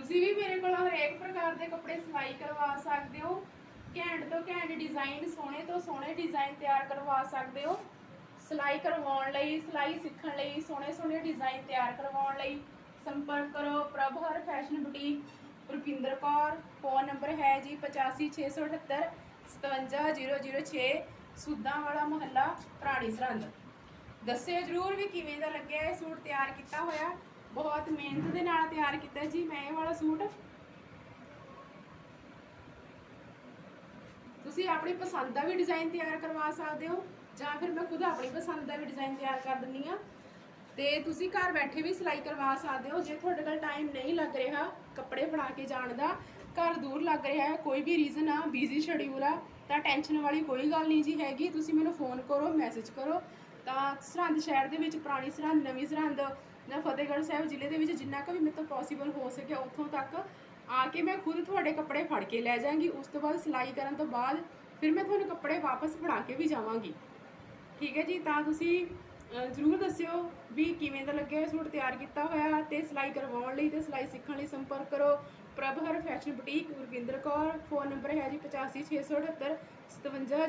ਤੁਸੀਂ ਵੀ ਮੇਰੇ ਕੋਲੋਂ ਹਰੇਕ ਪ੍ਰਕਾਰ ਦੇ ਕੱਪੜੇ ਸਿਲਾਈ ਕਰਵਾ ਸਕਦੇ ਹੋ। ਘੈਂਟ ਤੋਂ ਘੈਂਟ ਡਿਜ਼ਾਈਨ, ਸੋਹਣੇ ਤੋਂ ਸੋਹਣੇ ਡਿਜ਼ਾਈਨ ਤਿਆਰ ਕਰਵਾ ਸਕਦੇ ਹੋ। ਸਿਲਾਈ ਕਰਵਾਉਣ ਲਈ, ਸਿਲਾਈ ਸਿੱਖਣ ਲਈ ਸੋਹਣੇ ਸੋਹਣੇ ਡਿਜ਼ਾਈਨ ਤਿਆਰ ਕਰਵਾਉਣ ਲਈ ਸੰਪਰਕ ਕਰੋ Prabhhar fashion boutique, Rupinder Kaur, phone number ਹੈ ਜੀ 8568 57006 ਸੁੱਦਾਂ ਵਾਲਾ ਮੁਹੱਲਾ, ਪ੍ਰਾਣੀ ਸਰਹੰਦ। ਦੱਸਿਓ ਜਰੂਰ ਵੀ ਕਿਵੇਂ ਦਾ ਲੱਗਿਆ ਇਹ ਸੂਟ ਤਿਆਰ ਕੀਤਾ ਹੋਇਆ। ਬਹੁਤ ਮਿਹਨਤ ਦੇ ਨਾਲ ਤਿਆਰ ਕੀਤਾ ਜੀ, ਮੈਂ ਇਹ ਵਾਲਾ ਸੂਟ। ਤੁਸੀਂ ਆਪਣੀ ਪਸੰਦ ਦਾ ਵੀ ਡਿਜ਼ਾਈਨ ਤਿਆਰ ਕਰਵਾ ਸਕਦੇ ਹੋ, ਜਾਂ ਫਿਰ ਮੈਂ ਖੁਦ ਆਪਣੀ ਪਸੰਦ ਦਾ ਵੀ ਡਿਜ਼ਾਈਨ ਤਿਆਰ ਕਰ ਦਿੰਦੀ ਆ ਤੇ ਤੁਸੀਂ ਘਰ ਬੈਠੇ ਵੀ ਸਿਲਾਈ ਕਰਵਾ ਸਕਦੇ ਹੋ, ਜੇ ਤੁਹਾਡੇ ਕੋਲ ਟਾਈਮ ਨਹੀਂ ਲੱਗ ਰਿਹਾ ਕੱਪੜੇ ਬਣਾ ਕੇ ਜਾਣ ਦਾ, ਘਰ ਦੂਰ ਲੱਗ ਰਿਹਾ ਹੈ, ਕੋਈ ਵੀ ਰੀਜ਼ਨ ਆ ਬਿਜ਼ੀ ਸ਼ਡਿਊਲ ਆ, ਤਾਂ ਟੈਨਸ਼ਨ ਵਾਲੀ ਕੋਈ ਗੱਲ ਨਹੀਂ ਜੀ ਹੈਗੀ। ਤੁਸੀਂ ਮੈਨੂੰ ਫੋਨ ਕਰੋ ਮੈਸੇਜ ਕਰੋ ਤਾਂ ਸਰਹੰਦ ਸ਼ਹਿਰ ਦੇ ਵਿੱਚ, ਪੁਰਾਣੀ ਸਰਹੰਦ, ਨਵੀਂ ਸਰਹੰਦ ਜਾਂ ਫਤਿਹਗੜ੍ਹ ਸਾਹਿਬ ਜ਼ਿਲ੍ਹੇ ਦੇ ਵਿੱਚ ਜਿੰਨਾ ਕੁ ਵੀ ਮੇਰੇ ਤੋਂ ਪੋਸੀਬਲ ਹੋ ਸਕਿਆ, ਉੱਥੋਂ ਤੱਕ ਆ ਕੇ ਮੈਂ ਖੁਦ ਤੁਹਾਡੇ ਕੱਪੜੇ ਫੜ ਕੇ ਲੈ ਜਾਵਾਂਗੀ। ਉਸ ਤੋਂ ਬਾਅਦ ਸਿਲਾਈ ਕਰਨ ਤੋਂ ਬਾਅਦ ਫਿਰ ਮੈਂ ਤੁਹਾਨੂੰ ਕੱਪੜੇ ਵਾਪਸ ਫੜਾ ਕੇ ਵੀ ਜਾਵਾਂਗੀ। ਠੀਕ ਹੈ ਜੀ? ਤਾਂ ਤੁਸੀਂ ਜ਼ਰੂਰ ਦੱਸਿਓ ਵੀ ਕਿਵੇਂ ਦਾ ਲੱਗਿਆ ਸੂਟ, ਤਿਆਰ ਕੀਤਾ ਹੋਇਆ ਤੇ ਸਿਲਾਈ ਕਰਵਾਉਣ ਲਈ ਤੇ ਸਿਲਾਈ ਸਿੱਖਣ ਲਈ ਸੰਪਰਕ ਕਰੋ। Prabhhar fashion boutique, Gurvinder Kaur, phone number ਹੈ ਜੀ 8568 57